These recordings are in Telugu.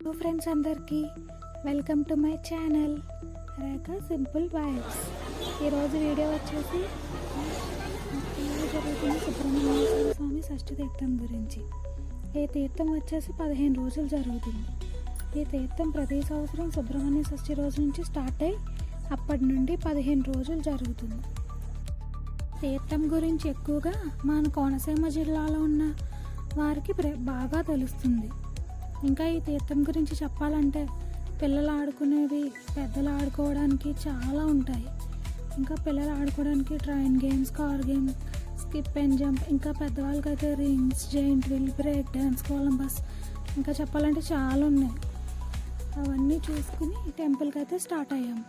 హలో ఫ్రెండ్స్ అందరికీ welcome to my channel Rekha simple vibes ఈరోజు వీడియో వచ్చేసి జరుగుతున్న సుబ్రహ్మణ్యేశ్వర స్వామి షష్ఠి తీర్థం గురించి. ఈ తీర్థం వచ్చేసి పదిహేను రోజులు జరుగుతుంది. ఈ తీర్థం ప్రతి సంవత్సరం సుబ్రహ్మణ్య షష్ఠి రోజు నుంచి స్టార్ట్ అయ్యి అప్పటి నుండి పదిహేను రోజులు జరుగుతుంది. తీర్థం గురించి ఎక్కువగా మన కోనసీమ జిల్లాలో ఉన్న వారికి ప్ర- బాగా తెలుస్తుంది. ఇంకా ఈ తీర్థం గురించి చెప్పాలంటే పిల్లలు ఆడుకునేవి పెద్దలు ఆడుకోవడానికి చాలా ఉంటాయి. ఇంకా పిల్లలు ఆడుకోవడానికి train games car games skip and jump ఇంకా పెద్దవాళ్ళకైతే rings giant wheel break dance Columbus ఇంకా చెప్పాలంటే చాలా ఉన్నాయి. అవన్నీ చూసుకుని టెంపుల్కి అయితే స్టార్ట్ అయ్యాం.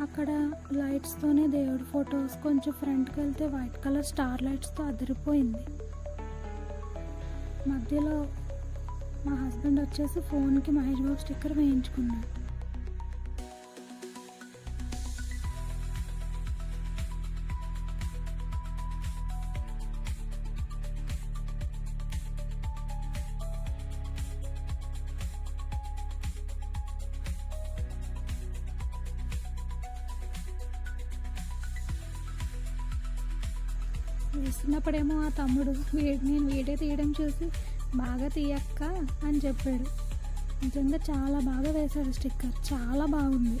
అక్కడ లైట్స్తోనే దేవుడి ఫొటోస్ కొంచెం ఫ్రంట్కి వెళ్తే వైట్ కలర్ స్టార్ లైట్స్తో అదిరిపోయింది. మధ్యలో మా హస్బెండ్ వచ్చేసి ఫోన్కి మహేష్ బాబు స్టిక్కర్ వేయించుకున్నాడు. వేస్తున్నప్పుడేమో ఆ తమ్ముడు వీ- నేను వీడియో తీయడం చూసి బాగా తీయక్క అని చెప్పాడు. నిజంగా చాలా బాగా వేశారు స్టిక్కర్. చాలా బాగుంది.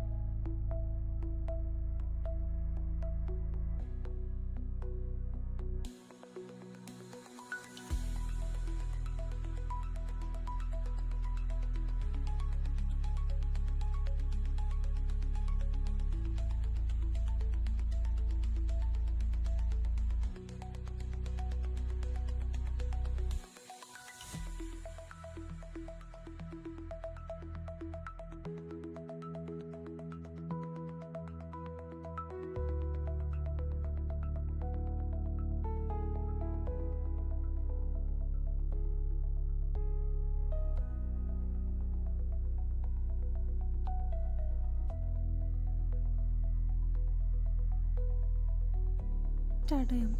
స్టార్ట్ అయ్యాం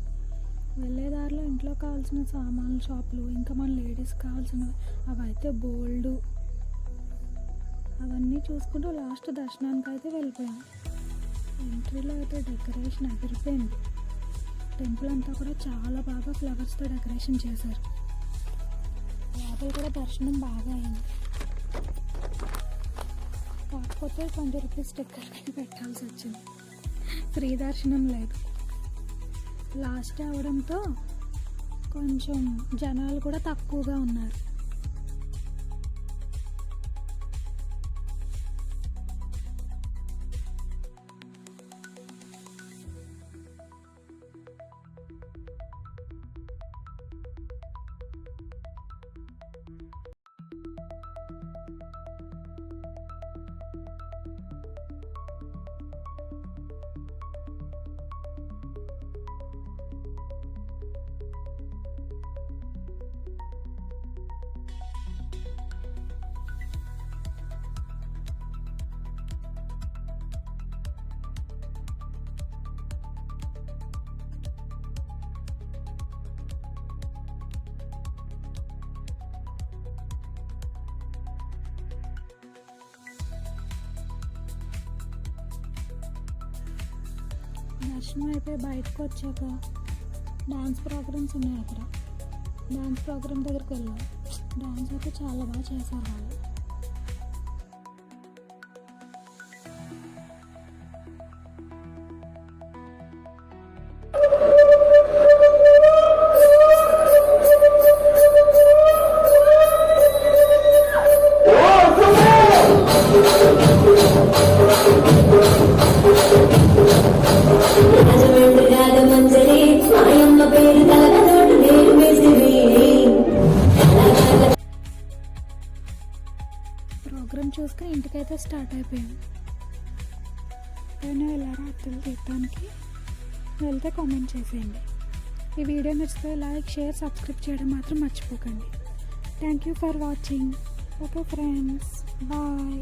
వెళ్ళే దారిలో ఇంట్లో కావాల్సిన సామాన్లు షాపులు ఇంకా మన లేడీస్ కావాల్సినవి అవైతే బోల్డ్ అవన్నీ చూసుకుంటూ లాస్ట్ దర్శనానికి అయితే వెళ్ళిపోయాం. ఎంట్రీలో అయితే డెకరేషన్ అదిరిపోయింది. టెంపుల్ అంతా కూడా చాలా బాగా ఫ్లవర్స్తో డెకరేషన్ చేశారు. లోపల కూడా దర్శనం బాగా అయింది. కాకపోతే ట్వంటీ రూపీస్ టిక్కెట్ పెట్టాల్సి వచ్చింది. ఫ్రీ దర్శనం లేదు. లాస్ట్ అవడంతో కొంచెం జనాలు కూడా తక్కువగా ఉన్నారు. దర్శనం అయిపోయి బయటకు వచ్చాక డాన్స్ ప్రోగ్రామ్స్ ఉన్నాయి అక్కడ. డాన్స్ ప్రోగ్రామ్ దగ్గరికి వెళ్ళాం. డాన్స్ అయితే చాలా బాగా చేశారు వాళ్ళు. చూసుకుని ఇంటికైతే స్టార్ట్ అయిపోయాం నేను వెళ్ళారా అత్తలు తీర్థానికి వెళ్తే కామెంట్ చేసేయండి. ఈ వీడియో నచ్చితే లైక్ షేర్ సబ్స్క్రైబ్ చేయడం మాత్రం మర్చిపోకండి. Thank you for watching okay friends bye